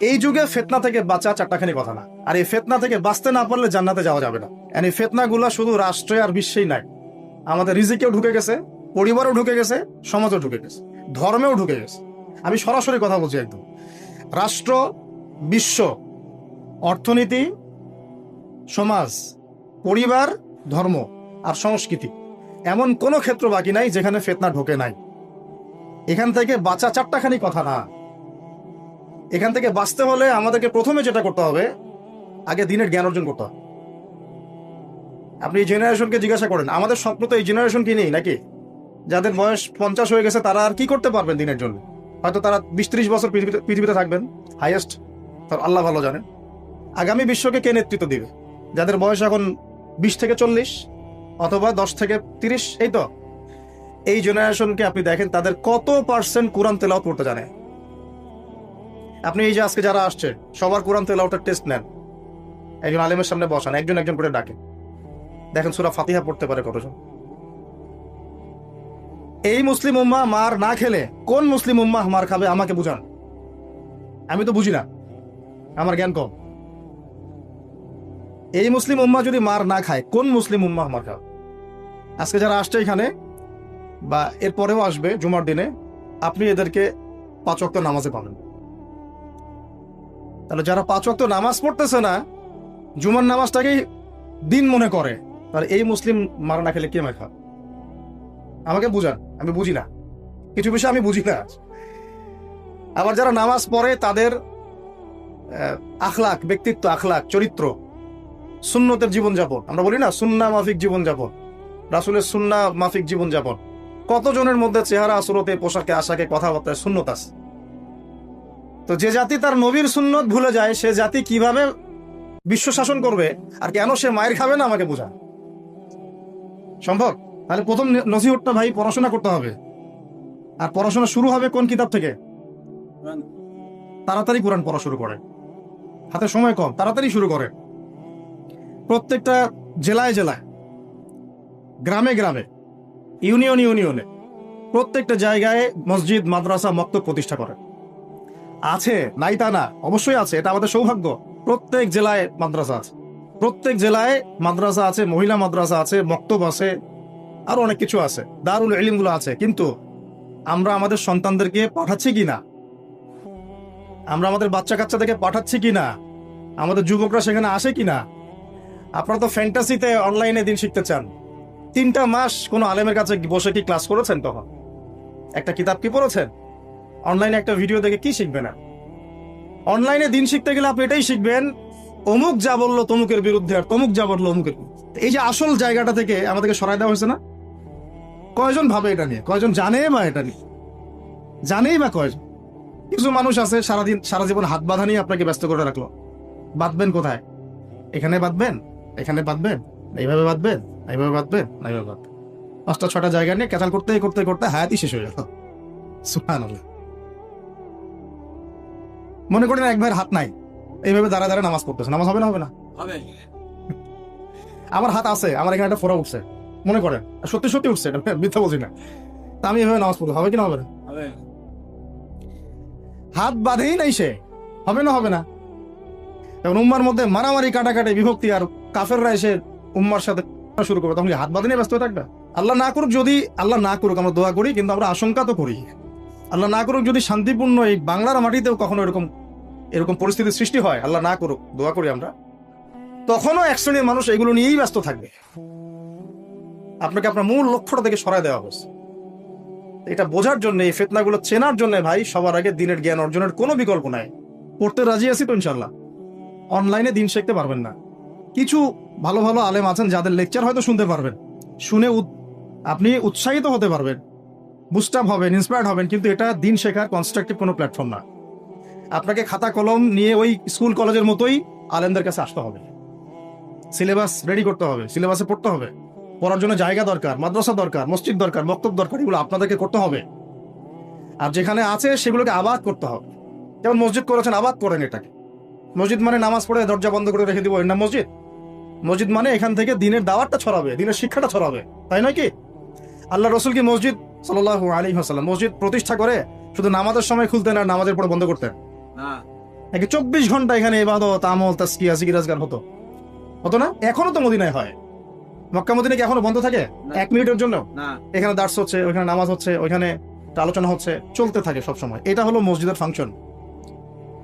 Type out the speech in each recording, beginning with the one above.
এই যুগে ফেতনা থেকে বাঁচা চারটাখানি কথা না। আর এই ফেতনা থেকে বাঁচতে না পারলে জান্নাতে যাওয়া যাবে না। এই ফেতনাগুলো শুধু রাষ্ট্রে আর বিশ্বেই নাই। আমাদের রিজিকেও ঢুকে গেছে, পরিবারও ঢুকে গেছে, সমাজও ঢুকে গেছে, ধর্মেও ঢুকে গেছে। আমি সরাসরি কথা বলছি একদম। রাষ্ট্র, বিশ্ব, অর্থনীতি, সমাজ, পরিবার, ধর্ম আর সংস্কৃতি এমন কোনো ক্ষেত্র বাকি নাই যেখানে ফেতনা ঢোকে নাই। এখান থেকে বাঁচা চারটাখানি কথা না। এখান থেকে বাঁচতে হলে আমাদেরকে প্রথমে যেটা করতে হবে, আগে দিনের জ্ঞান অর্জন করতে হবে। আপনি এই জেনারেশনকে জিজ্ঞাসা করেন, আমাদের স্বপ্ন তো এই জেনারেশন কি নেই নাকি? যাদের বয়স পঞ্চাশ হয়ে গেছে, তারা আর কি করতে পারবেন দিনের জন্য? হয়তো তারা বিশ ত্রিশ বছর পৃথিবীতে পৃথিবীতে থাকবেন হাইয়েস্ট তার আল্লাহ ভালো জানেন। আগামী বিশ্বকে কে নেতৃত্ব দিবে? যাদের বয়স এখন বিশ থেকে চল্লিশ, অথবা দশ থেকে তিরিশ, এই তো? এই জেনারেশনকে আপনি দেখেন, তাদের কত পার্সেন্ট কোরআন তেলাওয়াত করতে জানে? আপনি এই যে আজকে যারা আসছে, সবার কোরআন তেলাওয়াতের টেস্ট নেন। একজন আলেমের সামনে বসান, একজন একজন করে ডাকে। দেখেন সুরা ফাতিহা পড়তে পারে কতজন। এই মুসলিম উম্মা মার না খেলে কোন মুসলিম উম্মা মার খাবে, আমাকে বুঝান। আমি তো বুঝি না, আমার জ্ঞান কম। এই মুসলিম উম্মা যদি মার না খায়, কোন মুসলিম উম্মা মার খাবে? আজকে যারা আসছে এখানে, বা এরপরেও আসবে জুমার দিনে, আপনি এদেরকে পাঁচ ওয়াক্ত নামাজে পাবেন। তাহলে যারা পাঁচ ওয়াক্ত নামাজ পড়তেছে না, জুমার নামাজটাকেই দিন মনে করে, তাহলে এই মুসলিম মার না খেলে কে মার খাবে আমাকে বুঝান, আমি বুঝি না। কিছু বিষয় আমি বুঝি না আবার যারা নামাজ পড়ে, তাদের আখলাক, ব্যক্তিত্ব, আখলাক, চরিত্র, সুন্নতের জীবনযাপন। আমরা বলি না, সুন্না মাফিক জীবনযাপন। রাসুলের সুন্না মাফিক জীবনযাপন। কতজনের মধ্যে চেহারা আসরতে পোশাকে, আশাকে, কথাবার্তায় শূন্যতা আছে? তো যে জাতি তার নবীর সুন্নত ভুলে যায়, সে জাতি কীভাবে বিশ্ব শাসন করবে আর কেন সে মায়ের খাবে না, আমাকে বোঝা। সম্ভব? তাহলে প্রথম নসিহতটা ভাই পড়াশোনা করতে হবে। আর পড়াশোনা শুরু হবে কোন কিতাব থেকে? তাড়াতাড়ি কোরআন পড়া শুরু করে। হাতে সময় কম, তাড়াতাড়ি শুরু করে। প্রত্যেকটা জেলায় জেলায়, গ্রামে গ্রামে, ইউনিয়ন ইউনিয়নে, প্রত্যেকটা জায়গায় মসজিদ, মাদ্রাসা, মক্তব প্রতিষ্ঠা করে। আছে, নাই তা না। অবশ্যই আছে, এটা আমাদের সৌভাগ্য। প্রত্যেক জেলায় মাদ্রাসা আছে। প্রত্যেক জেলায় মাদ্রাসা আছে, মহিলা মাদ্রাসা আছে, মক্তব আছে, আরও অনেক কিছু আছে। দারুল ইলিমগুলো আছে, কিন্তু আমরা আমাদের সন্তানদেরকে পাঠাচ্ছি কি না? আমরা আমাদের বাচ্চা কাচ্চাদেরকে পাঠাচ্ছি কি না? আমাদের যুবকরা সেখানে আসে কি না? আপনারা তো ফ্যান্টাসিতে অনলাইনে দিন শিখতে চান। তিনটা মাস কোনো আলেমের কাছে বসে কি ক্লাস করেছেন তখন? একটা কিতাব কি পড়েছেন? অনলাইনে একটা ভিডিও দেখে কি শিখবে না অনলাইনে দিন শিখতে গেলে আপনি এটাই শিখবেন, অমুক যা বলল তমুকের বিরুদ্ধে আর তমুক যা বলল অমুকের। এই যে আসল জায়গাটা থেকে আমাদেরকে সরাই দেওয়া হয়েছে না? কয়জন ভাবে এটা নিয়ে? কয়জন জানে বা এটা নিয়ে? জানেই বা কয়জন? কিছু মানুষ আছে, সারাদিন, সারা জীবন হাত বাঁধা নিয়ে আপনাকে ব্যস্ত করে রাখল। বাঁধবেন কোথায়? এখানে বাঁধবেন এখানে বাঁধবেন, এইভাবে বাঁধবেন এইভাবে বাঁধবেন এইভাবে বাঁধবেন। পাঁচটা ছটা জায়গা নিয়ে ক্যাচাল করতে করতে করতে হায়াতই শেষ হয়ে গেল। সুবহানাল্লাহ। মনে করেন এক ভাইয়ের হাত নাই। এইভাবে দাঁড়া দাঁড়া নামাজ পড়তেছে। নামাজ হবে না হবে না? আমার হাত আছে আমার এখানে একটা ফোড়া উঠছে। মনে করেন সত্যি সত্যি উঠছে এটা মিথ্যা বলছি না। তা আমি এভাবে নামাজ পড়ব হবে কি না হবে না? হাত বাঁধেই নাই সে। হবে না হবে না? এখন উম্মার মধ্যে মারামারি কাটাকাটি বিভক্তি আর কাফেররা এসে উম্মার সাথে শুরু করবে। তখন হাত বাঁধে নিয়ে ব্যস্ত হয়ে থাকবে? আল্লাহ না করুক যদি আল্লাহ না করুক আমরা দোয়া করি কিন্তু আমরা আশঙ্কা তো করি। আল্লাহ না করুক যদি শান্তিপূর্ণ এই বাংলার মাটিতেও কখনো এরকম এরকম পরিস্থিতির সৃষ্টি হয়, আল্লাহ না করুক, দোয়া করি আমরা, তখনও এক শ্রেণির মানুষ এগুলো নিয়েই ব্যস্ত থাকবে। আপনাকে আপনার মূল লক্ষ্যটা থেকে সরায় দেওয়া হয়েছে। এটা বোঝার জন্য, এই ফেতনাগুলো চেনার জন্য ভাই, সবার আগে দিনের জ্ঞান অর্জনের কোনো বিকল্প নাই। পড়তে রাজি আছি তো ইনশাল্লাহ অনলাইনে দিন শিখতে পারবেন না। কিছু ভালো ভালো আলেম আছেন যাদের লেকচার হয়তো শুনতে পারবেন। শুনে আপনি উৎসাহিত হতে পারবেন। বুস্টাপ হবেন ইন্সপায়ার্ড হবেন, কিন্তু এটা দিন শেখার কনস্ট্রাকটিভ কোনো প্ল্যাটফর্ম না। আপনাকে খাতা কলম নিয়ে ওই স্কুল কলেজের মতোই আলেমদের কাছে আসতে হবে। সিলেবাস রেডি করতে হবে সিলেবাসে পড়তে হবে। পড়ার জন্য জায়গা দরকার, মাদ্রাসা দরকার, মসজিদ দরকার বক্তব্য দরকার, এগুলো আপনাদেরকে করতে হবে। আর যেখানে আছে সেগুলোকে আবাদ করতে হবে। যেমন মসজিদ করেছেন, আবাদ করেন এটাকে। মসজিদ মানে নামাজ পড়ে দরজা বন্ধ করে রেখে দিব, এর নাম মসজিদ। মসজিদ মানে এখান থেকে দিনের দাওয়াতটা ছড়াবে, দিনের শিক্ষাটা ছড়াবে, তাই নয় কি? আল্লাহ রসুল কি মসজিদ সাল্লাহ আলী হাসাল্লাম মসজিদ প্রতিষ্ঠা করে শুধু নামাজের সময় খুলতেন আর নামাজের পরে বন্ধ করতেন। না। নাকি চব্বিশ ঘণ্টা এখানে এবাদত আমল তাস্কিয়া সিগিরাজগার হতো। হতো না? এখনও তো মদিনায় হয়। মক্কা মদিনা কি এখনও বন্ধ থাকে? এক মিনিটের জন্য? এখানে দার্স হচ্ছে ওইখানে নামাজ হচ্ছে ওইখানে আলোচনা হচ্ছে চলতে থাকে সব সময় এটা হলো মসজিদের ফাংশন।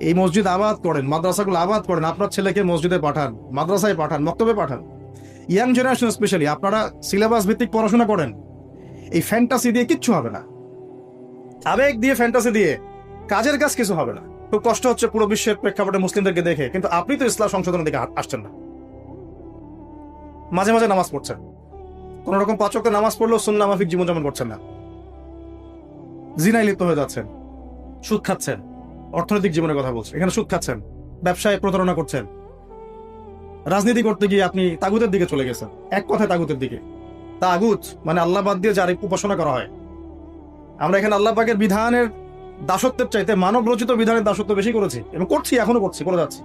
এই মসজিদ আবাদ করেন মাদ্রাসাগুলো আবাদ করেন আপনার ছেলেকে মসজিদে পাঠান মাদ্রাসায় পাঠান মক্তবে পাঠান। ইয়াং জেনারেশন স্পেশালি আপনারা সিলেবাস ভিত্তিক পড়াশোনা করেন। এই ফ্যান্টাসি দিয়ে কিচ্ছু হবে না। আবেগ দিয়ে ফ্যান্টাসি দিয়ে কাজের কাজ কিছু হবে না। খুব কষ্ট হচ্ছে পুরো বিশ্বের প্রেক্ষাপটে মুসলিমদেরকে দেখে, কিন্তু আপনি তো ইসলাম সংশোধনের দিকে আসছেন না। মাঝে মাঝে নামাজ পড়ছেন। কোন রকম পাচক নামাজ পড়লেও সুন্না মাফিক জীবনযাপন করছেন না। জিনায় লিপ্ত হয়ে যাচ্ছেন। সুদ খাচ্ছেন। অর্থনৈতিক জীবনের কথা বলছেন এখানে সুদ খাচ্ছেন। ব্যবসায় প্রতারণা করছেন। রাজনীতি করতে গিয়ে আপনি তাগুতের দিকে চলে গেছেন। এক কথায় তাগুতের দিকে। তাগুত মানে আল্লাহ বাদ দিয়ে যার উপাসনা করা হয়। আমরা এখানে আল্লাহ পাকের বিধানের দাসত্বের চাইতে মানব রচিত বিধানের দাসত্ব বেশি করেছি, এবং করছি, এখনও করছি, করে যাচ্ছি।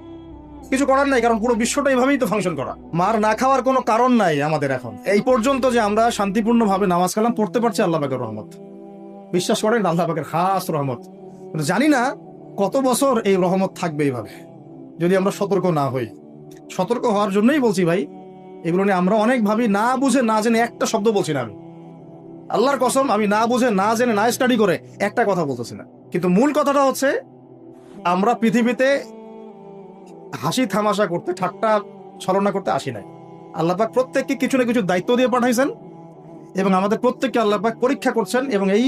কিছু করার নাই, কারণ পুরো বিশ্বটা এইভাবেই তো ফাংশন করা। মার না খাওয়ার কোনো কারণ নাই আমাদের এখন। এই পর্যন্ত যে আমরা শান্তিপূর্ণভাবে নামাজ কালাম পড়তে পারছি আল্লাহ পাকের রহমত। বিশ্বাস করেন আল্লাহ পাকের খাস রহমত। জানি না কত বছর এই রহমত থাকবে এইভাবে, যদি আমরা সতর্ক না হই। সতর্ক হওয়ার জন্যই বলছি ভাই এগুলো নিয়ে আমরা অনেক ভাবি, না বুঝে, না জেনে একটা শব্দ বলছি না আমি। আল্লাহর কসম, আমি না বুঝে, না জেনে, না স্টাডি করে একটা কথা বলতেছি না। কিন্তু মূল কথাটা হচ্ছে, আমরা পৃথিবীতে হাসি থামাশা করতে, ঠাট্টা ছলনা করতে আসি নাই। আল্লাপাক প্রত্যেককে কিছু না কিছু দায়িত্ব দিয়ে পাঠাইছেন এবং আমাদের প্রত্যেককে আল্লাপাক পরীক্ষা করছেন এবং এই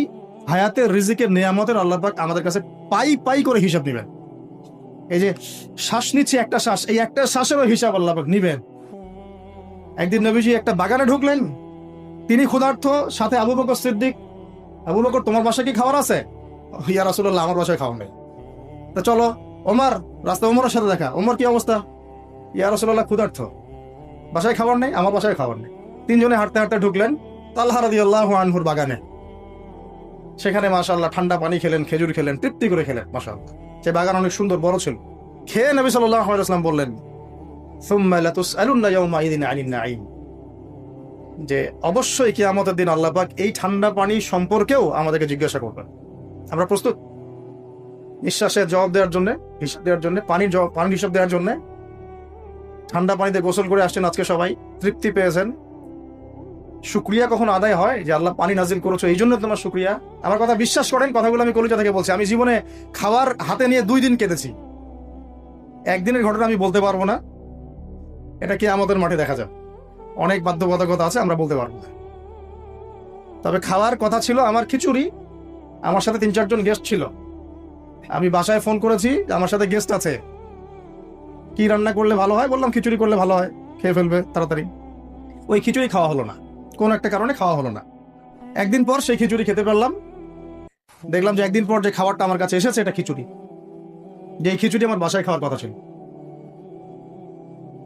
হায়াতের রিজিকের নিয়ামতের আল্লাপাক আমাদের কাছে পাই পাই করে হিসাব নেবেন। এই যে শ্বাস নিচ্ছে একটা শ্বাস, এই একটা শ্বাসেরও হিসাব আল্লাপাক নিবেন। একদিন নবীজি একটা বাগানে ঢুকলেন। তিনি ক্ষুধার্থ সাথে আবু বকর সিদ্দিক, আবু বকর, তোমার বাসায় কি খাবার আছে? ইয়া রাসুল্লাহ আমার বাসায় খাওয়া নেই। তা চলো, ওমর, রাস্তা ওমরের সাথে দেখা। ওমর কি অবস্থা? ইয়া রাসুল্লাহ ক্ষুধার্থ বাসায় খাবার নেই, আমার বাসায় খাবার নেই। তিনজনে হাঁটতে হাঁটতে ঢুকলেন তাল্লাহ রাদি আল্লাহ আনহুর বাগানে। সেখানে মাশাল্লাহ ঠান্ডা পানি খেলেন, খেজুর খেলেন, তৃপ্তি করে খেলেন মাশাল্লাহ সে বাগান অনেক সুন্দর, বড় ছিল। খেয়ে নবী সাল্লাহ আলাইসলাম বললেন যে অবশ্যই কি আমাদের দিন আল্লাহ পাক এই ঠান্ডা পানি সম্পর্কেও আমাদেরকে জিজ্ঞাসা করবেন। আমরা প্রস্তুত? নিঃশ্বাসের জবাব দেওয়ার জন্য হিসাব দেওয়ার জন্য, পানির পানির হিসাব দেওয়ার জন্য। ঠান্ডা পানিতে গোসল করে আসছেন আজকে সবাই। তৃপ্তি পেয়েছেন। শুক্রিয়া কখন আদায় হয় যে আল্লাহ পানি নাজিল করেছ? এই জন্য তোমার শুক্রিয়া। আমার কথা বিশ্বাস করেন, কথাগুলো আমি কলিজা থেকে বলছি। আমি জীবনে খাবার হাতে নিয়ে দুই দিন কেঁদেছি। একদিনের ঘটনা আমি বলতে পারব না। এটা কি আমাদের মাঠে দেখা যাবে? অনেক বাধ্যবাধকতা আছে, আমরা বলতে পারব না। তবে খাওয়ার কথা ছিল আমার খিচুড়ি, আমার সাথে তিন চারজন গেস্ট ছিল। আমি বাসায় ফোন করেছি আমার সাথে গেস্ট আছে। কি রান্না করলে ভালো হয়? বললাম, খিচুড়ি করলে ভালো হয়। খেয়ে ফেলবে তাড়াতাড়ি। ওই খিচুড়ি খাওয়া হলো না। কোন একটা কারণে খাওয়া হলো না। একদিন পর সেই খিচুড়ি খেতে পারলাম। দেখলাম যে একদিন পর যে খাবারটা আমার কাছে এসেছে, এটা খিচুড়ি। যে এই খিচুড়ি আমার বাসায় খাওয়ার কথা ছিল।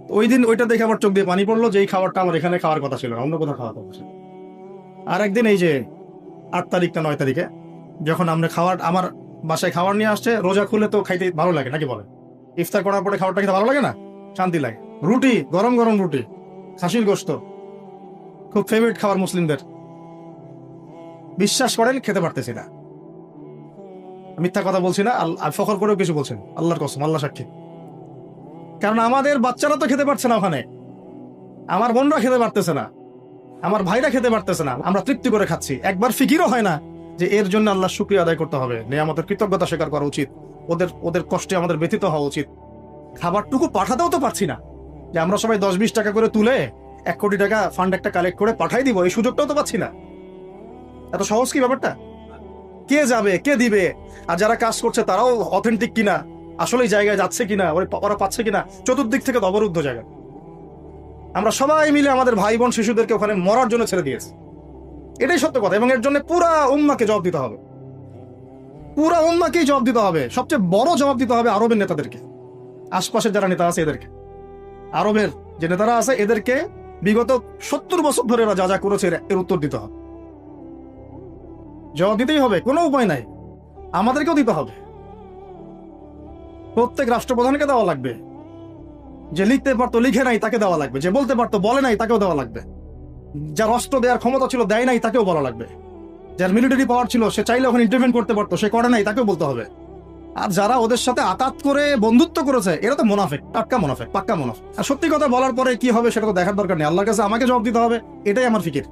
ওই দিন ওইটা দেখে আমার চোখ দিয়ে পানি পড়ল যে এই খাবারটা আমার এখানে খাওয়ার কথা ছিল, অন্য কোথাও খাওয়ার কথা ছিল আর একদিন এই যে আট তারিখটা, নয় তারিখে যখন আমরা খাওয়ার আমার বাসায় খাবার নিয়ে আসছে, রোজা খুলে তো খাইতে ভালো লাগে, নাকি বলে? ইফতার করার পরে খাবারটা খেতে ভালো লাগে না? শান্তি লাগে। রুটি, গরম গরম রুটি, খাসির গোস্ত, খুব ফেভারিট খাবার মুসলিমদের। বিশ্বাস করেন, খেতে পারতেছি না। মিথ্যা কথা বলছি না, আল- ফখর করেও কিছু বলছেন, আল্লাহর কসম আল্লাহ সাক্ষী। কারণ আমাদের বাচ্চারা তো খেতে পারছে না ওখানে। আমার বোনরা খেতে পারতেছে না। আমার ভাইরা খেতে পারতেছে না। আমরা তৃপ্তি করে খাচ্ছি। একবার ফিকিরও হয় না যে এর জন্য আল্লাহ শুক্রিয়া আদায় করতে হবে। নে আমাদের কৃতজ্ঞতা স্বীকার করা উচিত। ওদের ওদের কষ্টে আমাদের ব্যথিত হওয়া উচিত। খাবারটুকু পাঠাতেও তো পারছি না। যে আমরা সবাই দশ বিশ টাকা করে তুলে এক কোটি টাকা ফান্ড একটা কালেক্ট করে পাঠাই দিব, এই সুযোগটাও তো পাচ্ছি না। এত সহজ কি ব্যাপারটা? কে যাবে? কে দিবে? আর যারা কাজ করছে তারাও অথেন্টিক কিনা? আসলে জায়গায় যাচ্ছে কিনা, ওরা পাচ্ছে কিনা, চতুর্দিক থেকে অবরুদ্ধ জায়গা। আমরা সবাই মিলে আমাদের ভাই বোন শিশুদেরকে ওখানে মরার জন্য ছেড়ে দিয়েছি। এটাই সত্য কথা, এবং এর জন্য পুরা উম্মাকে জবাব দিতে হবে। পুরা উম্মাকেই জবাব দিতে হবে। সবচেয়ে বড় জবাব দিতে হবে আরবের নেতাদেরকে। আশপাশের যারা নেতা আছে এদেরকে। আরবের যে নেতারা আছে এদেরকে বিগত সত্তর বছর ধরে এরা যা যা করেছে এর উত্তর দিতে হবে। জবাব দিতেই হবে, কোনো উপায় নাই। আমাদেরকেও দিতে হবে। প্রত্যেক রাষ্ট্রপ্রধানকে দেওয়া লাগবে। যে লিখতে পারতো, লিখে নাই, তাকে দেওয়া লাগবে। যে বলতে পারতো, বলে নাই, তাকেও দেওয়া লাগবে। যার অস্ত্র দেওয়ার ক্ষমতা ছিল, দেয় নাই, তাকেও বলা লাগবে। যার মিলিটারি পাওয়ার ছিল, সে চাইলে ওখানে ইন্টারভেন করতে পারতো, সে করে নাই, তাকেও বলতে হবে। আর যারা ওদের সাথে আতাত করে বন্ধুত্ব করেছে, এরা তো মোনাফেক, টাটকা মোনাফেক, পাক্কা মোনাফেক। আর সত্যি কথা বলার পরে কি হবে সেটা তো দেখার দরকার নেই। আল্লাহর কাছে আমাকে জবাব দিতে হবে, এটাই আমার ফিকির।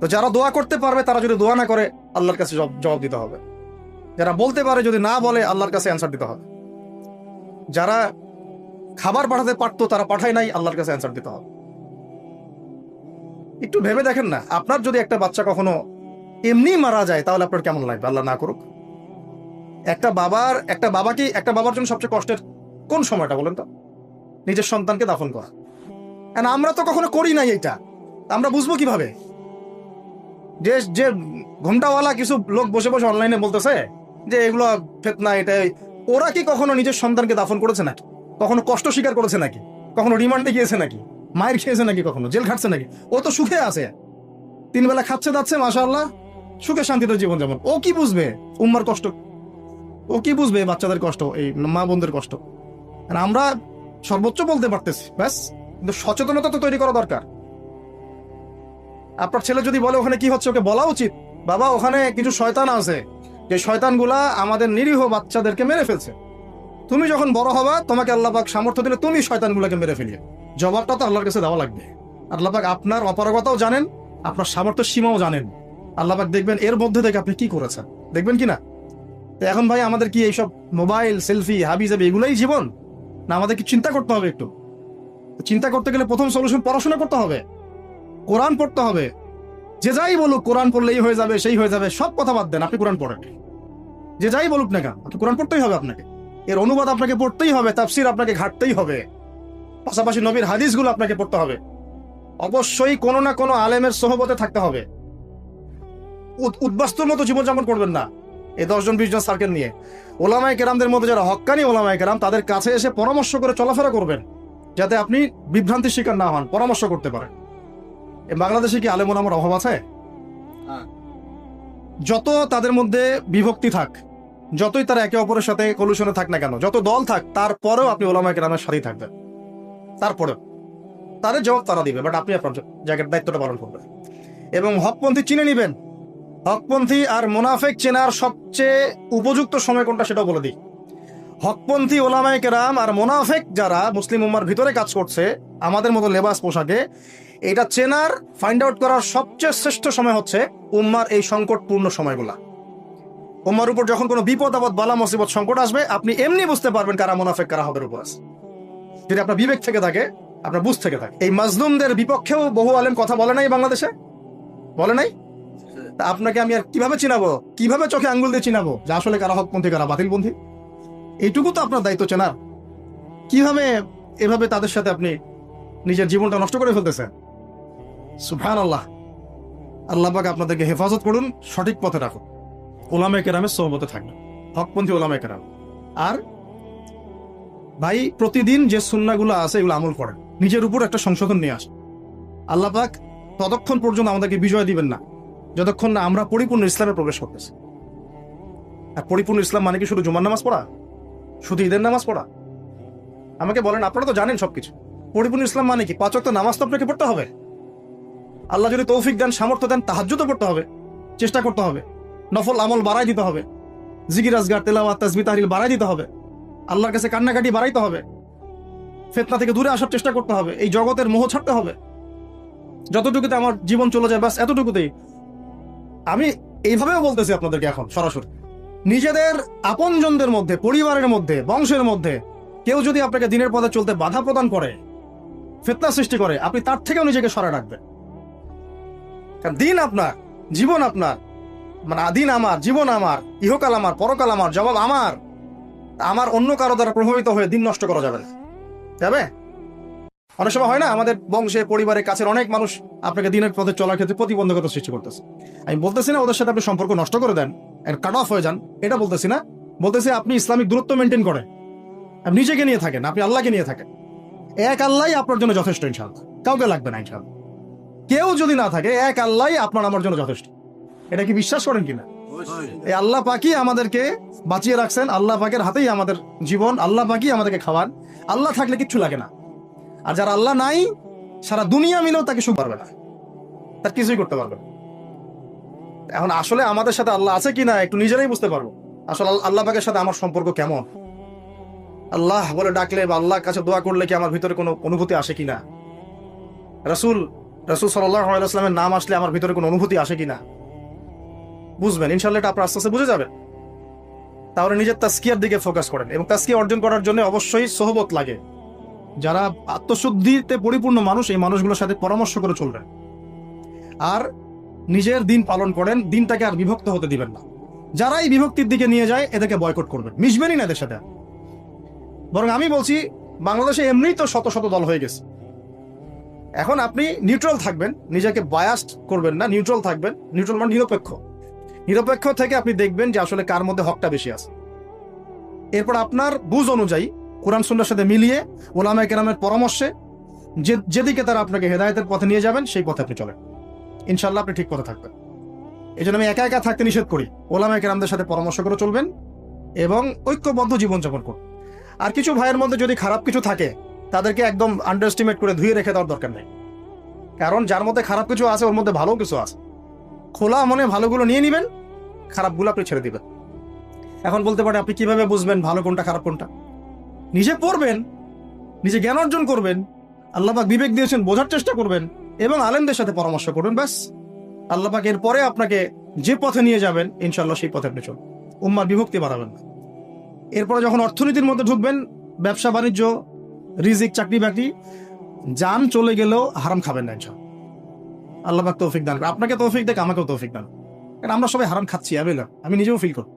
তো যারা দোয়া করতে পারবে, তারা যদি দোয়া না করে, আল্লাহর কাছে জব- জবাব দিতে হবে। যারা বলতে পারে, যদি না বলে, আল্লাহর কাছে অ্যান্সার দিতে হবে। যারা খাবার পাঠাতে পারতো, তারা পাঠায় নাই, আল্লাহর কাছে অ্যান্সার দিতে হবে। একটু ভেবে দেখেন না, আপনার যদি একটা বাচ্চা কখনো এমনি মারা যায়, তাহলে আপনার কেমন লাগবে? আল্লাহ না করুক। একটা বাবার, একটা বাবাকে, একটা বাবার জন্য সবচেয়ে কষ্টের কোন সময়টা বলেন তো? নিজের সন্তানকে দাফন করা। আমরা তো কখনো করি নাই এটা। আমরা বুঝব কীভাবে? যে যে ঘন্টাওয়ালা কিছু লোক বসে বসে অনলাইনে বলতেছে যে এগুলো ফেতনা এটাই ওরা কি কখনো নিজের সন্তানকে দাফন করেছে নাকি? কখনো কষ্ট স্বীকার করেছে নাকি? কখনো রিমান্ডে গিয়েছে নাকি? মায়ের খেয়েছে নাকি কখনো? জেল খাটছে নাকি? ও তো সুখে আছে। তিন বেলা খাচ্ছে যাচ্ছে মাশাআল্লাহ। সুখে শান্তিতে জীবন যেমন ও কি বুঝবে? উম্মার কষ্ট। ও কি বুঝবে বাচ্চাদের কষ্ট, এই মা বোনদের কষ্ট? আমরা সর্বোচ্চ বলতে পারতেছি, ব্যাস। কিন্তু সচেতনতা তো তৈরি করা দরকার। আপনার ছেলে যদি বলে ওখানে কি হচ্ছে, ওকে বলা উচিত। বাবা, ওখানে কিছু শয়তান আছে। যে শয়তানগুলা আমাদের নিরীহ বাচ্চাদেরকে মেরে ফেলছে। তুমি যখন বড় হবা, তোমাকে আল্লাহ পাক সামর্থ্য দিলে তুমি শয়তানগুলোকে মেরে ফেলিয়ে। জবাবটা তো আল্লাহর কাছে দেওয়া লাগবে। আল্লাহ পাক আপনার অপারগতাও জানেন, আপনার সামর্থ্য সীমাও জানেন। আল্লাহ পাক দেখবেন এর মধ্যে থেকে আপনি কি করেছেন? দেখবেন কি না? তো এখন ভাই আমাদের কি এইসব মোবাইল, সেলফি হাবি জাবি এগুলাই জীবন? না আমাদের কি চিন্তা করতে হবে একটু? চিন্তা করতে গেলে প্রথম সলিউশন পড়াশোনা করতে হবে। কোরআন পড়তে হবে। যে যাই বলুক কোরআন পড়লেই হয়ে যাবে, সেই হয়ে যাবে, সব কথা বাদ দেন, আপনি কোরআন পড়েন। যে যাই বলুক না কেন, আপনি কোরআন পড়তেই হবে আপনাকে। এর অনুবাদ আপনাকে পড়তেই হবে, তাফসির আপনাকে ঘাটতেই হবে। পাশাপাশি নবীর হাদিসগুলো আপনাকে পড়তে হবে। অবশ্যই কোনো না কোনো আলেমের সহবতে থাকতে হবে। উদ- উদ্বাস্তুর মতো জীবনযাপন করবেন না। এই দশজন, বিশ জন সার্কেল নিয়ে। ওলামায় কেরামদের মধ্যে যারা হক্কানি ওলামায় কেরাম, তাদের কাছে এসে পরামর্শ করে চলাফেরা করবেন। যাতে আপনি বিভ্রান্তির শিকার না হন, পরামর্শ করতে পারেন। বাংলাদেশে কি আলেম ওলামার অভাব আছে? হ্যাঁ। যত তাদের মধ্যে বিভক্তি থাক যতই তারা একে অপরের সাথে কলুশনে থাক না কেন যত দল থাক তারপরেও আপনি ওলামায় কেরামের সাথেই থাকবেন। তারপরেও। তাদের জবাব তারা দিবে বাট আপনি আপনার জায়গার দায়িত্বটা পালন করবেন। এবং হকপন্থী চিনে নিবেন। হকপন্থী আর মোনাফেক চেনার সবচেয়ে উপযুক্ত সময় কোনটা সেটাও বলে দিই। হকপন্থী ওলামায় কেরাম আর মোনাফেক যারা মুসলিম উম্মার ভিতরে কাজ করছে আমাদের মতো লেবাস পোশাকে এটা চেনার ফাইন্ড আউট করার সবচেয়ে শ্রেষ্ঠ সময় হচ্ছে উম্মার এই সংকটপূর্ণ সময়গুলা। উম্মার উপর যখন কোনো বিপদ, আপদ, বালা, মুসিবত, সংকট আসবে, আপনি এমনি বুঝতে পারবেন কারা মোনাফেক, কারা হকের উপর যদি আপনার বিবেক থেকে থাকে, আপনার বুঝ থেকে থাকে। এই মাজলুমদের বিপক্ষেও বহু আলেম কথা বলে নাই বাংলাদেশে? বলে নাই? আপনাকে আমি আর কীভাবে চিনাবো? কীভাবে চোখে আঙ্গুল দিয়ে চিনাবো? যে আসলে কারা হকপন্থী, কারা বাতিলপন্থী? এইটুকু তো আপনার দায়িত্ব চেনার। কীভাবে এভাবে তাদের সাথে আপনি নিজের জীবনটা নষ্ট করে ফেলতেছেন? সুফান আল্লাহ আল্লাহ পাক আপনাদেরকে হেফাজত করুন, সঠিক পথে রাখুন। ওলামে কেরামের সহমতে থাকবেন। হকপন্থী ওলামে কেরাম। আর ভাই, প্রতিদিন যে সুন্নাগুলো আছে, এগুলো আমল করেন। নিজের উপর একটা সংশোধন নিয়ে আসেন। আল্লাহ পাক ততক্ষণ পর্যন্ত আমাদেরকে বিজয় দিবেন না। যতক্ষণ না আমরা পরিপূর্ণ ইসলামে প্রবেশ করতেছি। আর পরিপূর্ণ ইসলাম মানে কি, শুধু জুমার নামাজ পড়া? শুধু ঈদের নামাজ পড়া? আমাকে বলেন, আপনারা তো জানেন সবকিছু। পরিপূর্ণ ইসলাম মানে কি, পাঁচ ওয়াক্ত নামাজ তো আপনাকে পড়তে হবে। আল্লাহ যদি তৌফিক দেন, সামর্থ্য দেন তাহাজ্জুদ তো পড়তে হবে, চেষ্টা করতে হবে। নফল আমল বাড়াই দিতে হবে। জিকির, আজগার, তেলাওয়াত তাসবি তাহরিল বাড়াই দিতে হবে। আল্লাহর কাছে কান্নাকাটি বাড়াইতে হবে। ফেতনা থেকে দূরে আসার চেষ্টা করতে হবে। এই জগতের মোহ ছাড়তে হবে। যতটুকুতে আমার জীবন চলে যায়, ব্যাস এতটুকুতেই। আমি এইভাবেও বলতেছি আপনাদেরকে এখন, সরাসরি। নিজেদের আপনজনদের মধ্যে, পরিবারের মধ্যে, বংশের মধ্যে, কেউ যদি আপনাকে দিনের পথে চলতে বাধা প্রদান করে, ফেতনা সৃষ্টি করে, আপনি তার থেকেও নিজেকে সরে রাখবেন। কারণ দিন আপনার, জীবন আপনার। মানে আদিন আমার, জীবন আমার, ইহকাল আমার, পরকাল আমার, জবাব আমার। আমার অন্য কারও দ্বারা প্রভাবিত হয়ে দিন নষ্ট করা যাবে না। যাবে? অনেক সময় হয় না, আমাদের বংশে, পরিবারের কাছের অনেক মানুষ আপনাকে দিনের পথে চলার ক্ষেত্রে প্রতিবন্ধকতা সৃষ্টি করতেছে। আমি বলতেছি না ওদের সাথে আপনি সম্পর্ক নষ্ট করে দেন কাট অফ হয়ে যান, এটা বলতেছি না। বলতেছি আপনি ইসলামিক দূরত্ব মেনটেন করেন। আপনি নিজেকে নিয়ে থাকেন, আপনি আল্লাহকে নিয়ে থাকেন। এক আল্লাহ আপনার জন্য যথেষ্ট ইনশাল্লাহ কাউকে লাগবে না ইনশাল্লাহ কেউ যদি না থাকে এক আল্লাহ আপনার আমার জন্য যথেষ্ট। এটা কি বিশ্বাস করেন কিনা? এই আল্লাহ পাকি আমাদেরকে বাঁচিয়ে রাখছেন আল্লাহ পাকের হাতেই আমাদের জীবন আল্লাহ পাকি আমাদেরকে খাওয়ান। আল্লাহ থাকলে কিচ্ছু লাগে না। আর যার আল্লাহ নাই সারা দুনিয়া মিলেও তাকে সুখ পারবে না। তার কিছুই করতে পারবে। এখন আসলে আমাদের সাথে আল্লাহ আছে কি না একটু নিজেরাই বুঝতে পারব। আসলে আল্লাহ পাকের সাথে আমার সম্পর্ক কেমন? আল্লাহ বলে ডাকলে বা আল্লাহর কাছে দোয়া করলে কি আমার ভিতরে কোনো অনুভূতি আসে কিনা? রাসূল রাসূল ওয়াসাল্লামের নাম আসলে আমার ভিতরে কোনো অনুভূতি আসে কিনা? বুঝবেন, ইনশাআল্লাহ এটা আপনার আস্তে আস্তে বুঝে যাবেন তাহলে নিজের তাস্কিয়ার দিকে ফোকাস করেন এবং তাস্কিয়া অর্জন করার জন্য অবশ্যই সহবত লাগে। যারা আত্মশুদ্ধিতে পরিপূর্ণ মানুষ, এই মানুষগুলোর সাথে পরামর্শ করে চলবেন। আর নিজের দিন পালন করেন, দিনটাকে আর বিভক্ত হতে দিবেন না। যারা এই বিভক্তির দিকে নিয়ে যায়, এদেরকে বয়কট করবেন। মিশবেনই না এদের সাথে। বরং আমি বলছি, বাংলাদেশে এমনিই তো শত শত দল হয়ে গেছে। এখন আপনি নিউট্রাল থাকবেন, নিজেকে বায়াস্ট করবেন না নিউট্রাল থাকবেন নিউট্রাল মানে নিরপেক্ষ। নিরপেক্ষ থেকে আপনি দেখবেন যে আসলে কার মধ্যে হকটা বেশি আছে। এরপর আপনার বুঝ অনুযায়ী কোরআন সুন্নার সাথে মিলিয়ে ওলামা কেরামের পরামর্শে যে, যেদিকে তারা আপনাকে হেদায়তের পথে নিয়ে যাবেন, সেই পথে আপনি চলেন। ইনশাল্লাহ আপনি ঠিক পথে থাকবেন। এই জন্য আমি একা একা থাকতে নিষেধ করি। ওলামা কেরামদের সাথে পরামর্শ করে চলবেন এবং ঐক্যবদ্ধ জীবনযাপন করুন। আর কিছু ভাইয়ের মধ্যে যদি খারাপ কিছু থাকে তাদেরকে একদম আন্ডারস্টিমেট করে ধুয়ে রেখে দেওয়ার দরকার নেই। কারণ যার মধ্যে খারাপ কিছু আছে, ওর মধ্যে ভালো কিছু আছে। খোলা মনে ভালোগুলো নিয়ে নেবেন, খারাপগুলো আপনি ছেড়ে দিবেন। এখন বলতে পারেন আপনি কীভাবে বুঝবেন ভালো কোনটা, খারাপ কোনটা? নিজে পড়বেন, নিজে জ্ঞান অর্জন করবেন, আল্লাপাক বিবেক দিয়েছেন, বোঝার চেষ্টা করবেন, এবং আলেমদের সাথে পরামর্শ করবেন ব্যাস। আল্লাপাক এরপরে আপনাকে যে পথে নিয়ে যাবেন ইনশাল্লাহ সেই পথে আপনি চলুন। উম্মার বিভক্তি বাড়াবেন এরপরে যখন অর্থনীতির মধ্যে ঢুকবেন, ব্যবসা, বাণিজ্য রিজিক চাকরি বাকরি যান চলে গেলেও হারাম খাবেন না ইনশাল্লাহ আল্লাপাক তৌফিক দান। আপনাকে তৌফিক দেখ আমাকেও তৌফিক দান। কারণ আমরা সবাই হারাম খাচ্ছি অ্যাভেল আমি নিজেও ফিল করি।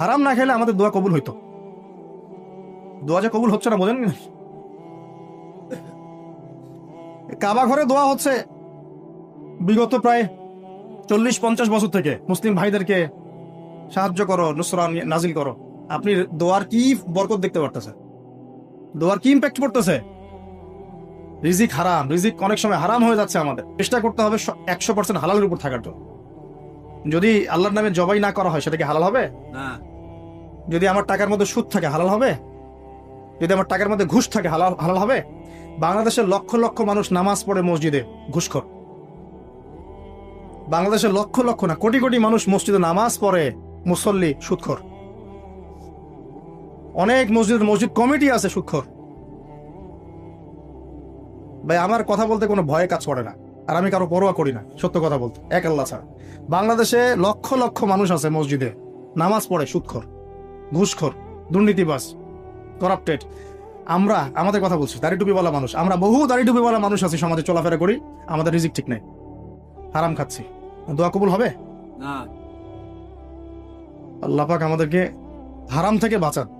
হারাম না খেলে আমাদের দোয়া কবুল হইতো। দোয়া যে কবুল হচ্ছে না বোঝেন? কাবা ঘরে দোয়া হচ্ছে বিগত প্রায় চল্লিশ, পঞ্চাশ বছর থেকে। মুসলিম ভাইদেরকে সাহায্য করো নুসরা নাজিল করো। আপনি দোয়ার কি বরকত দেখতে পারতেছে দোয়ার কি ইম্প্যাক্ট পড়তেছে? রিজিক হারাম রিজিক অনেক সময় হারাম হয়ে যাচ্ছে আমাদের। চেষ্টা করতে হবে একশো পার্সেন্ট হালালের উপর থাকার জন্য। যদি আল্লাহর নামে জবাই না করা হয় সেটা কি হালাল হবে? না। যদি আমার টাকার মধ্যে সুদ থাকে হালাল হবে? যদি আমার টাকার মধ্যে ঘুষ থাকে হালাল হালাল হবে? বাংলাদেশের লক্ষ লক্ষ মানুষ নামাজ পড়ে মসজিদে ঘুষখোর। বাংলাদেশের লক্ষ লক্ষ না কোটি কোটি মানুষ মসজিদে নামাজ পড়ে মুসল্লি সুদখোর। অনেক মসজিদ মসজিদ কমিটি আছে সুদখোর ভাই আমার কথা বলতে কোনো ভয়ে কাজ করে না। আর আমি কারও পরোয়া করি না সত্য কথা বলতে। এক আল্লাহ ছাড়া। বাংলাদেশে লক্ষ লক্ষ মানুষ আছে মসজিদে। নামাজ পড়ে সুদখোর ঘুষখোর দুর্নীতিবাজ করাপ্টেড আমরা আমাদের কথা বলছি দাড়ি টুপি বলা মানুষ। আমরা বহু দাড়ি টুপি বলা মানুষ আছি সমাজে চলাফেরা করি আমাদের রিজিক ঠিক নেই। হারাম খাচ্ছি। দোয়া কবুল হবে? না। আল্লাহ পাক আমাদেরকে হারাম থেকে বাঁচান।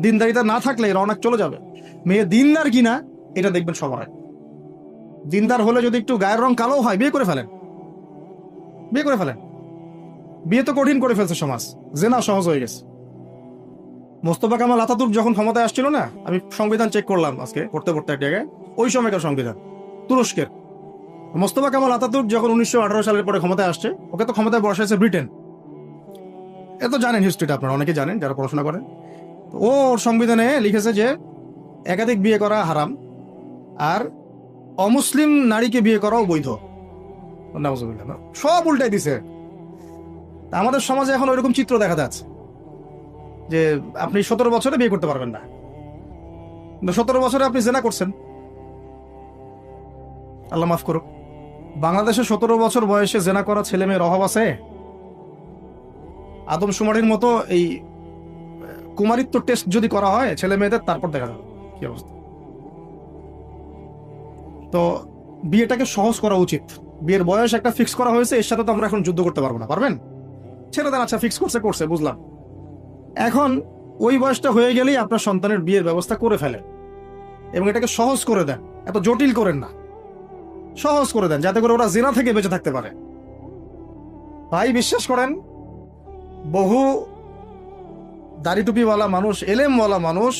দিনদারিতা না থাকলে রওনাক চলে যাবে। মেয়ে দিনদার কিনা, এটা দেখবেন সবার দিনদার হলে যদি একটু গায়ের রং কালো হয়, বিয়ে করে ফেলেন। বিয়ে করে ফেলেন। বিয়ে তো কঠিন করে ফেলছে সমাজ। জেনা সহজ হয়ে গেছে। মোস্তফা কামাল আতাতুর্ক যখন ক্ষমতায় আসছিল না, আমি সংবিধান চেক করলাম আজকে, পড়তে পড়তে এক জায়গায়। ওই সময়কার সংবিধান, তুরস্কের। মোস্তফা কামাল আতাতুর্ক যখন উনিশশো আঠারো সালের পরে ক্ষমতায় আসছে, ওকে তো ক্ষমতায় বসাইছে ব্রিটেন। এ তো জানেন হিস্ট্রিটা আপনারা, অনেকে জানেন, যারা পড়াশোনা করেন। ও সংবিধানে লিখেছে যে একাধিক বিয়ে করা হারাম আর অমুসলিম নারীকে বিয়ে করাও বৈধ। সব উল্টাই দিছে। আমাদের সমাজে এখন ওইরকম চিত্র দেখা যাচ্ছে যে আপনি সতেরো বছরে বিয়ে করতে পারবেন না। সতেরো বছরে আপনি জেনা করছেন। আল্লাহ মাফ করুক। বাংলাদেশে সতেরো বছর বয়সে জেনা করা ছেলে মেয়ের অভাব আছে? আদমশুমারির মতো এই কুমারিত্ব টেস্ট যদি করা হয়, ছেলে মেয়েদের, তারপর দেখা যাবে। কি অবস্থা? তো বিয়েটাকে সহজ করা উচিত। বিয়ের বয়স একটা ফিক্স করা হয়েছে, এর সাথে তো আমরা এখন যুদ্ধ করতে পারব না, পারবেন? ছেড়ে দেন আচ্ছা ফিক্স করছে করছে, বুঝলাম। এখন ওই বয়সটা হয়ে গেলেই আপনার সন্তানের বিয়ের ব্যবস্থা করে ফেলেন। এবং এটাকে সহজ করে দেন। এত জটিল করেন না। সহজ করে দেন, যাতে করে ওরা জেনা থেকে বেঁচে থাকতে পারে। ভাই, বিশ্বাস করেন, বহু দাড়ি টুপিওয়ালা মানুষ, এলেমওয়ালা মানুষ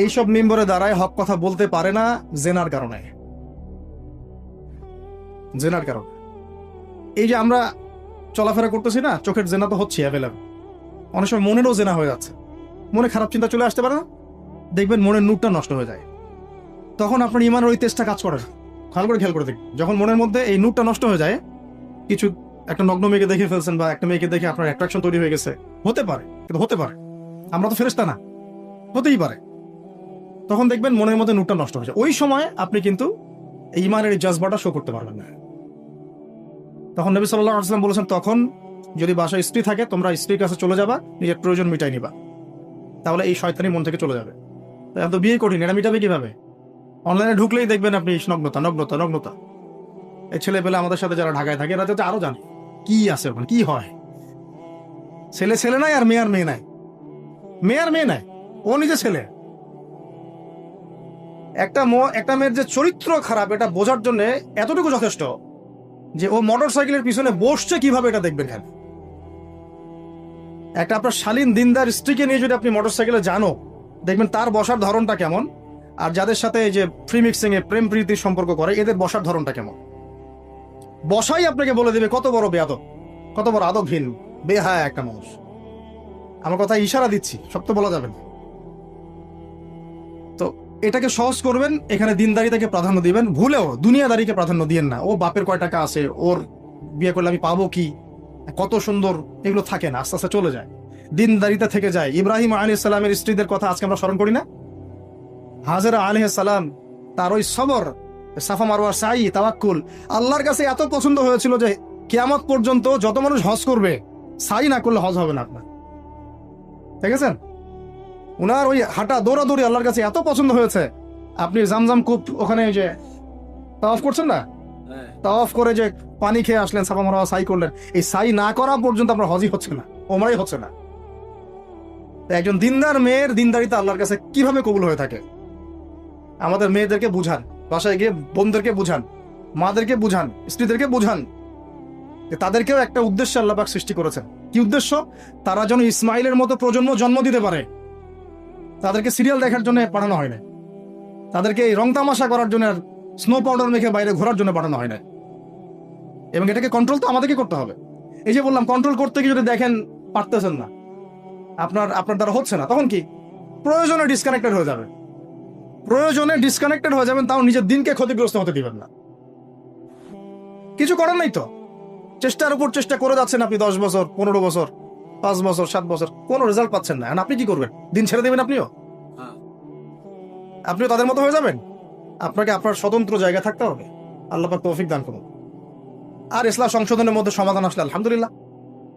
এইসব মেম্বরে দাঁড়ায় হক কথা বলতে পারে না জেনার কারণে। জেনার কারণে। এই যে আমরা চলাফেরা করতেছি না, চোখের জেনা তো হচ্ছে অ্যাভেলেবল অনেক সময় মনেরও জেনা হয়ে যাচ্ছে। মনে খারাপ চিন্তা চলে আসতে পারে না। দেখবেন মনের নূরটা নষ্ট হয়ে যায়। তখন আপনার ইমানের ওই তেজটা কাজ করে খেয়াল করে খেয়াল করে দেখবেন যখন মনের মধ্যে এই নূরটা নষ্ট হয়ে যায়, কিছু একটা নগ্ন মেয়েকে দেখে ফেলছেন বা একটা মেয়েকে দেখে আপনার অ্যাট্রাকশন তৈরি হয়ে গেছে। হতে পারে। কিন্তু হতে পারে। আমরা তো ফেরেস্তা না। হতেই পারে। তখন দেখবেন মনের মধ্যে নূরটা নষ্ট হয়ে যায়। ওই সময় আপনি কিন্তু এই ইমানের জজবাটা শো করতে পারবেন না। তখন নবী সাল্লাহ আসলাম বলেছেন, তখন যদি বাসায় স্ত্রী থাকে, তোমরা স্ত্রীর কাছে চলে যাবা, নিজের প্রয়োজন মিটাই নিবা। তাহলে এই শয়তানি মন থেকে চলে যাবে। তো এখন তো বিয়ে কঠিন এটা মিটাবে কীভাবে? অনলাইনে ঢুকলেই দেখবেন আপনি নগ্নতা নগ্নতা নগ্নতা। এই ছেলে পেলে আমাদের সাথে যারা ঢাকায় থাকে, এরা তো আরও জানে, কি আছে ওখানে, কি হয়? ছেলে ছেলে নাই আর মেয়ে আর মেয়ে নাই। মেয়ে আর মেয়ে নাই, ও নিজে ছেলে। একটা একটা মেয়ের যে চরিত্র খারাপ, এটা বোঝার জন্য এতটুকু যথেষ্ট যে ও মোটর সাইকেলের পিছনে বসছে কীভাবে এটা দেখবেন কেন? একটা আপনার শালীন দিনদার স্ত্রীকে নিয়ে যদি আপনি মোটর সাইকেলে জানো, দেখবেন তার বসার ধরনটা কেমন, আর যাদের সাথে এই যে ফ্রি মিক্সিং এ প্রেম প্রীতির সম্পর্ক করে, এদের বসার ধরনটা কেমন? বসাই আপনাকে বলে দেবে কত বড় বেয়াদব, কত বড় আদবহীন। বেহায়া একটা মানুষ। আমার কথা ইশারা দিচ্ছি, সব তো বলা যাবে না। তো এটাকে সহজ করবেন, এখানে দিনদারিতাকে প্রাধান্য দিবেন, ভুলেও দুনিয়াদারিকে প্রাধান্য দিয়েন না। ও বাপের কয় টাকা আছে, ওর বিয়ে করলে আমি পাবো কি? কত সুন্দর, এগুলো থাকে না, আস্তে আস্তে চলে যায়। দিনদারিতা থেকে যায়। ইব্রাহিম আলী সালামের স্ত্রীদের কথা আজকে আমরা স্মরণ করি না? হাজরা আলহ সালাম, তার ওই সবর, সাফা মারোয়ার সাই, তাওয়াক্কুল, আল্লাহর কাছে এত পছন্দ হয়েছিল যে কিয়ামত পর্যন্ত যত মানুষ হজ করবে সাই না করলে হজ হবে না আপনার। ঠিক আছে উনার ওই হাঁটা দৌড়াদৌড়ি আল্লাহর কাছে এত পছন্দ হয়েছে। আপনি জামজাম কূপ ওখানে ওই যে তাওয়াফ করছেন না? তাওয়াফ করে যে পানি খেয়ে আসলেন সাফা মারোয়া সাই করলেন। এই সাই না করা পর্যন্ত আপনার হজই হচ্ছে না ওমরাই হচ্ছে না। একজন দিনদার মেয়ের দিনদারিতা আল্লাহর কাছে কীভাবে কবুল হয়ে থাকে? আমাদের মেয়েদেরকে বুঝান বাসায় গিয়ে বোনদেরকে বুঝান মাদেরকে বুঝান স্ত্রীদেরকে বুঝান। যে তাদেরকেও একটা উদ্দেশ্য আল্লাপাক সৃষ্টি করেছেন। কি উদ্দেশ্য? তারা যেন ইসমাইলের মতো প্রজন্ম জন্ম দিতে পারে। তাদেরকে সিরিয়াল দেখার জন্য পাঠানো হয় না তাদেরকে এই রং তামাশা করার জন্য আর স্নো পাউডার মেখে বাইরে ঘোরার জন্য পাঠানো হয় না এবং এটাকে কন্ট্রোল তো আমাদেরকে করতে হবে। এই যে বললাম কন্ট্রোল করতে গিয়ে যদি দেখেন পারতেছেন না, আপনার আপনার দ্বারা হচ্ছে না, তখন কি? প্রয়োজনে ডিসকানেক্টেড হয়ে যাবে। প্রয়োজনে ডিসকানেক্টেড হয়ে যাবেন, তাও নিজের দিনকে ক্ষতিগ্রস্ত হতে দিবেন না। কিছু করার নাই তো। চেষ্টার উপর চেষ্টা করে যাচ্ছেন আপনি দশ বছর, পনেরো বছর, পাঁচ বছর, সাত বছর, কোনো রেজাল্ট পাচ্ছেন না। আপনি কি করবেন? দিন ছেড়ে দেবেন আপনিও। আপনিও তাদের মতো হয়ে যাবেন? আপনাকে আপনার স্বতন্ত্র জায়গা থাকতে হবে। আল্লাহ পাক তৌফিক দান করুন। আর ইসলাম সংশোধনের মধ্যে সমাধান আসলে আলহামদুলিল্লাহ।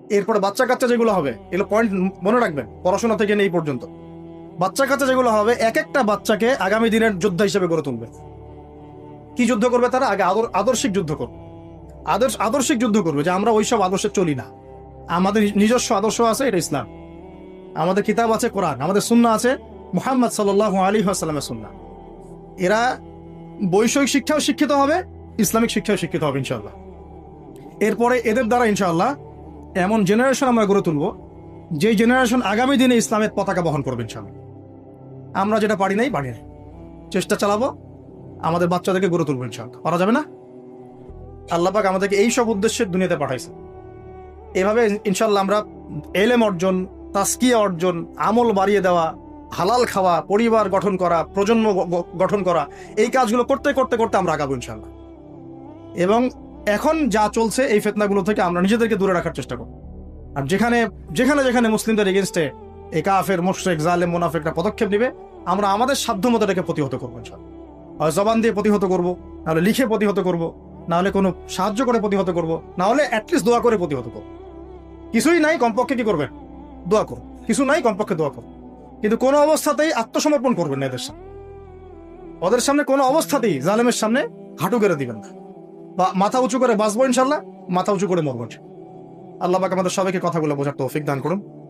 এরপরে বাচ্চা কাচ্চা যেগুলো হবে, এগুলো পয়েন্ট মনে রাখবেন, পড়াশোনা থেকে নেই পর্যন্ত। বাচ্চা কাচ্চা যেগুলো হবে এক একটা বাচ্চাকে আগামী দিনের যোদ্ধা হিসেবে গড়ে তুলবে। কি যুদ্ধ করবে তারা? আগে আদর্শিক যুদ্ধ করবে। আদর্শ, আদর্শিক যুদ্ধ করবে, যে আমরা ওইসব আদর্শে চলি না। আমাদের নিজস্ব আদর্শ আছে, এটা ইসলাম। আমাদের কিতাব আছে কোরআন, আমাদের সুন্না আছে মুহাম্মদ সাল্লাহ আলী আসালামের সুন্না এরা বৈষয়িক শিক্ষাও শিক্ষিত হবে, ইসলামিক শিক্ষাও শিক্ষিত হবে ইনশাল্লাহ এরপরে এদের দ্বারা ইনশাআল্লাহ এমন জেনারেশন আমরা গড়ে তুলব, যে জেনারেশন আগামী দিনে ইসলামের পতাকা বহন করবে, ইনশাআল্লাহ। আমরা যেটা পারি নাই, পারি চেষ্টা চালাবো, আমাদের বাচ্চাদেরকে গড়ে তুলবো, ইনশাআল্লাহ। পারা যাবে না? আল্লাহ পাক আমাদেরকে এই সব উদ্দেশ্যে দুনিয়াতে পাঠাইছে। এভাবে ইনশাল্লাহ আমরা এলেম অর্জন তাস্কিয়া অর্জন, আমল বাড়িয়ে দেওয়া, হালাল খাওয়া, পরিবার গঠন করা, প্রজন্ম গঠন করা, এই কাজগুলো করতে করতে করতে আমরা আগাবো ইনশাল্লাহ এবং এখন যা চলছে এই ফেতনাগুলো থেকে আমরা নিজেদেরকে দূরে রাখার চেষ্টা করব। আর যেখানে যেখানে যেখানে মুসলিমদের এগেনস্টে এই কাফের মোশেক জালেম, মোনাফেকরা পদক্ষেপ নেবে, আমরা আমাদের সাধ্য মতো এটাকে প্রতিহত করব ইনশাল্লাহ জবান দিয়ে প্রতিহত করব, নাহলে লিখে প্রতিহত করব। নাহলে কোনো সাহায্য করে প্রতিহত করব। নাহলে অ্যাটলিস্ট দোয়া করে প্রতিহত করব। কিছুই নাই কমপক্ষে কি করবেন? দোয়া করুন। কিছু নাই কমপক্ষে দোয়া করুন। কিন্তু কোনো অবস্থাতেই আত্মসমর্পণ করবেন না এদের সামনে। ওদের সামনে কোনো অবস্থাতেই জালেমের সামনে হাঁটু কেড়ে দিবেন না। বা মাথা উঁচু করে বাঁচবো ইনশাল্লাহ মাথা উঁচু করে মরবো আল্লাহ পাক আমাদের সবাইকে কথাগুলো বোঝার তৌফিক দান করুন।